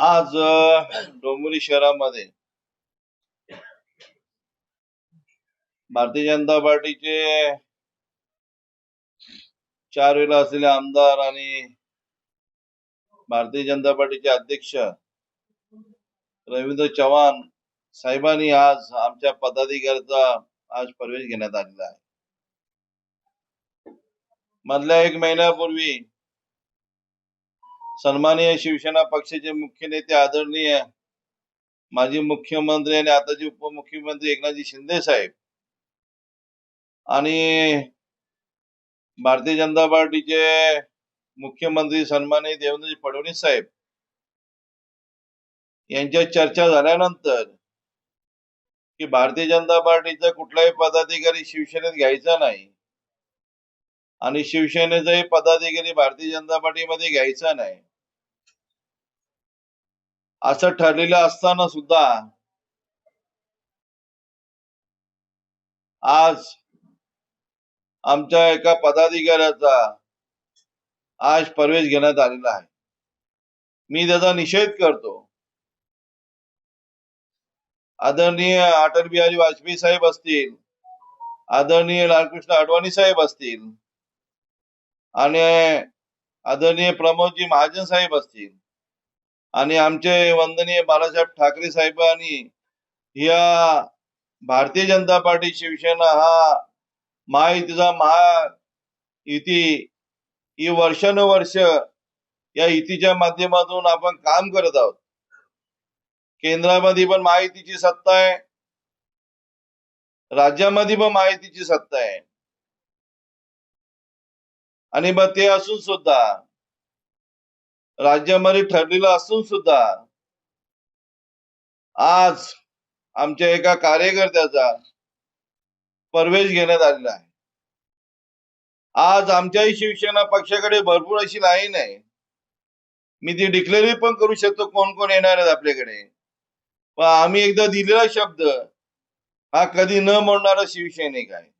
आज अ, डोंबिवली शहरामध्ये भारतीय जनता पार्टीचे चार वेळा असलेले आमदार आणि भारतीय जनता पार्टीचे अध्यक्ष रवींद्र चव्हाण साहेबांनी आज आमच्या पदाधिकाऱ्याचा आज प्रवेश घेण्यात आलेला आहे. मधल्या एक महिन्यापूर्वी सन्माननीय शिवसेना पक्षाचे मुख्य नेते आदरणीय माजी मुख्यमंत्री आणि आताचे उपमुख्यमंत्री एकनाथजी शिंदे साहेब आणि भारतीय जनता पार्टीचे मुख्यमंत्री सन्माननीय देवेंद्रजी फडणवीस साहेब यांच्या चर्चा झाल्यानंतर की भारतीय जनता पार्टीचा कुठलाही पदाधिकारी शिवसेनेत घ्यायचा नाही आणि शिवसेनेचाही पदाधिकारी भारतीय जनता पार्टीमध्ये घ्यायचा नाही. असं ठरलेलं असताना सुद्धा आज आमच्या एका पदाधिकाऱ्याचा आज प्रवेश घेण्यात आलेला आहे. मी त्याचा निषेध करतो. आदरणीय अटल बिहारी वाजपेयी साहेब असतील आदरणीय लालकृष्ण अडवाणी साहेब असतील आणि आदरणीय प्रमोदजी महाजन साहेब असतील आणि आमचे वंदनीय बाळासाहेब ठाकरे साहेबांनी या भारतीय जनता पार्टी शिवसेना हा महायुतीचा महायुती ही वर्षानुवर्ष या युतीच्या माध्यमातून आपण काम करत आहोत. केंद्रामध्ये पण महायुतीची सत्ता आहे. राज्यामध्ये पण महायुतीची सत्ता आहे. आणि मग ते असून सुद्धा राज्यामध्ये ठरलेलं असून सुद्धा आज आमच्या एका कार्यकर्त्याचा प्रवेश घेण्यात आलेला आहे. आज आमच्याही शिवसेना पक्षाकडे भरपूर अशी लाईन आहे. मी ती डिक्लेअर पण करू शकतो कोण कोण येणार आहेत आपल्याकडे. पण आम्ही एकदा दिलेला शब्द हा कधी न मोडणारा शिवसैनिक आहे.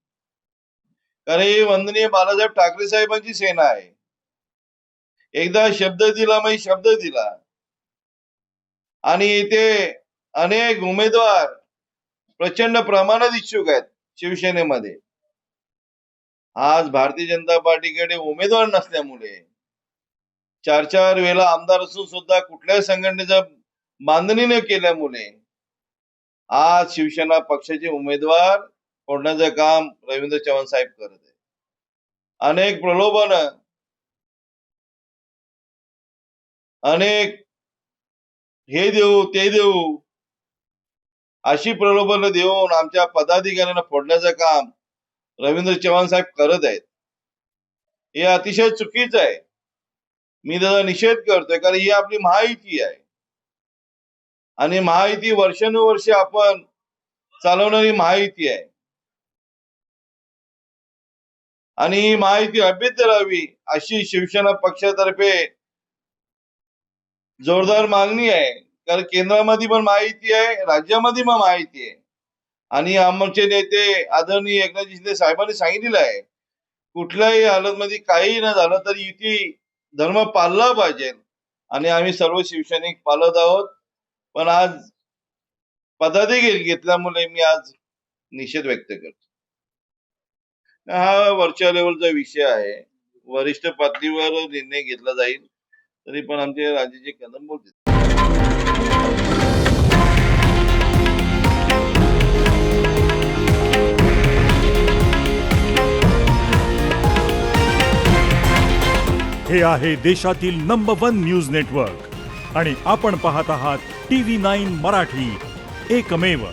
कारण ही वंदनीय बाळासाहेब ठाकरे साहेबांची सेना आहे. एकदा शब्द दिला म्हणजे शब्द दिला. आणि इथे अनेक उमेदवार प्रचंड प्रमाणात इच्छुक आहेत शिवसेनेमध्ये. आज भारतीय जनता पार्टीकडे उमेदवार नसल्यामुळे चार चार वेळा आमदार असून सुद्धा कुठल्याही संघटनेचा बांधणी न केल्यामुळे आज शिवसेना पक्षाचे उमेदवार फोडण्याचं काम रवींद्र चव्हाण साहेब करत आहे अनेक प्रलोभन अनेक हे देऊ ते देऊ. अशी प्रलोभन देऊन आमच्या पदाधिकाऱ्यांना फोडण्याचं काम रवींद्र चव्हाण साहेब करत आहेत. हे अतिशय चुकीचं आहे. मी त्याचा निषेध करतोय कारण ही आपली महायुती आहे. आणि महायुती वर्षानुवर्ष आपण चालवणारी महायुती आहे. आणि ही महायुती अभ्यत राहावी अशी शिवसेना पक्षातर्फे जोरदार मागणी आहे. कारण केंद्रामध्ये पण माहिती आहे राज्यामध्ये पण माहिती आहे. आणि आमचे नेते आदरणीय एकनाथ शिंदे साहेबांनी सांगितलेलं आहे कुठल्याही हालतमध्ये काही न झालं तरी युती धर्म पाळला पाहिजे. आणि आम्ही सर्व शिवसैनिक पालत आहोत. पण आज पदाधिकारी घेतल्यामुळे मी आज निषेध व्यक्त करतो. हा वरच्या लेवलचा विषय आहे. वरिष्ठ पातळीवर निर्णय घेतला जाईल. तरी पण आमचे राजेचे कदम बोलते हे आहे देशातील नंबर वन न्यूज नेटवर्क आणि आपण पाहत आहात टी व्ही नाईन मराठी. एकमेव